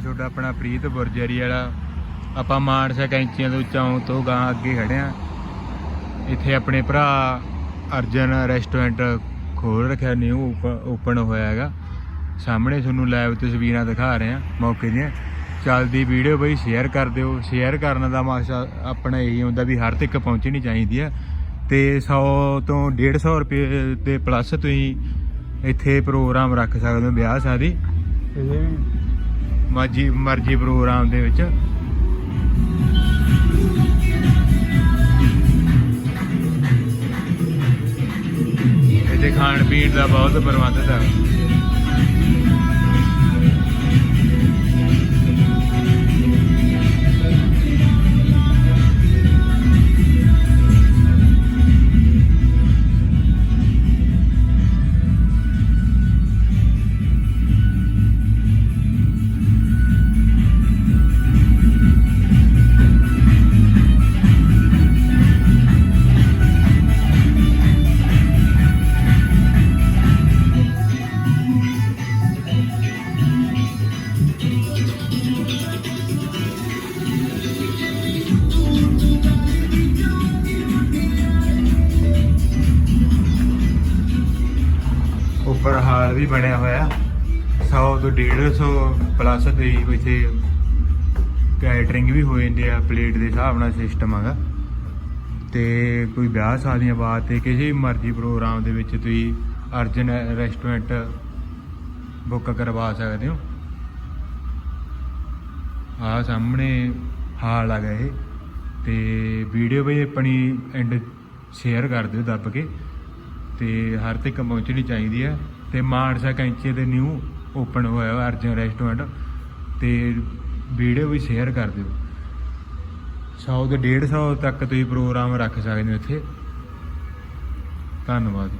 ਛੋਟਾ ਆਪਣਾ ਪ੍ਰੀਤ ਬੁਰਜਰੀ ਵਾਲਾ। ਆਪਾਂ ਮਾਨਸਾ ਕੈਂਚੀਆਂ ਤੋਂ ਚੌਂ ਤੋਂ ਗਾਂ ਅੱਗੇ ਖੜੇ ਆ। ਇੱਥੇ ਆਪਣੇ ਭਰਾ ਅਰਜਨ ਰੈਸਟੋਰੈਂਟ ਖੋਲ ਰੱਖਿਆ ਨਿਊ ਓਪਨ ਹੋਇਆ ਹੈਗਾ। ਸਾਹਮਣੇ ਤੁਹਾਨੂੰ ਲਾਈਵ ਤਸਵੀਰਾਂ ਦਿਖਾ ਰਹੇ ਆ ਮੌਕੇ ਦੀਆਂ। ਚੱਲਦੀ ਵੀਡੀਓ ਬਈ ਸ਼ੇਅਰ ਕਰ ਦਿਓ। ਸ਼ੇਅਰ ਕਰਨ ਦਾ ਮਕਸਦ ਆਪਣਾ ਇਹੀ ਹੁੰਦਾ ਵੀ ਹਰ ਤੱਕ ਪਹੁੰਚਣੀ ਚਾਹੀਦੀ ਆ। ਤੇ 100 ਤੋਂ 150 ਰੁਪਏ ਦੇ ਪਲੱਸ ਤੁਸੀਂ ਇੱਥੇ ਪ੍ਰੋਗਰਾਮ ਰੱਖ ਸਕਦੇ ਹੋ ਵਿਆਹ ਸ਼ਾਦੀ। ਮਰਜ਼ੀ ਮਰਜ਼ੀ ਪ੍ਰੋਗਰਾਮ ਦੇ ਵਿੱਚ। ਇੱਥੇ ਖਾਣ ਪੀਣ ਦਾ ਬਹੁਤ ਪ੍ਰਬੰਧ ਹੈ ਉੱਪਰ ਹਾਲ ਵੀ ਬਣਿਆ ਹੋਇਆ। 100 ਤੋਂ 150 ਪਲੱਸ ਦੇ ਇੱਥੇ ਕੈਟਰਿੰਗ ਵੀ ਹੋ ਜਾਂਦੀ ਆ ਪਲੇਟ ਦੇ ਹਿਸਾਬ ਨਾਲ ਸਿਸਟਮ ਹੈਗਾ ਤੇ ਕੋਈ ਵਿਆਹ ਸ਼ਾਦੀਆਂ ਬਾਤ ਤੇ ਕਿਸੇ ਵੀ ਮਰਜ਼ੀ ਪ੍ਰੋਗਰਾਮ ਦੇ ਵਿੱਚ ਤੁਸੀਂ ਅਰਜਨ ਰੈਸਟੋਰੈਂਟ ਬੁੱਕ ਕਰਵਾ ਸਕਦੇ ਹੋ। ਆ ਸਾਹਮਣੇ ਹਾਲ ਆ ਇਹ। ਤੇ ਵੀਡੀਓ ਵੀ ਆਪਣੀ ਐਂਡ ਸ਼ੇਅਰ ਕਰ ਦਿਓ ਦੱਬ ਕੇ। ਤੇ ਹਰ ਤੱਕ ਪਹੁੰਚਣੀ ਚਾਹੀਦੀ ਹੈ। ਤੇ ਮਾਨਸਾ ਕੈਂਚੇ ਦੇ ਨਿਊ ਓਪਨ ਹੋਇਆ ਅਰਜਨ ਰੈਸਟੋਰੈਂਟ ਤੇ ਵੀਡੀਓ ਵੀ ਸ਼ੇਅਰ ਕਰ ਦਿਓ। 100 ਤੋਂ 150 ਤੱਕ ਤੁਸੀਂ ਪ੍ਰੋਗਰਾਮ ਰੱਖ ਸਕਦੇ ਹੋ ਇੱਥੇ। ਧੰਨਵਾਦ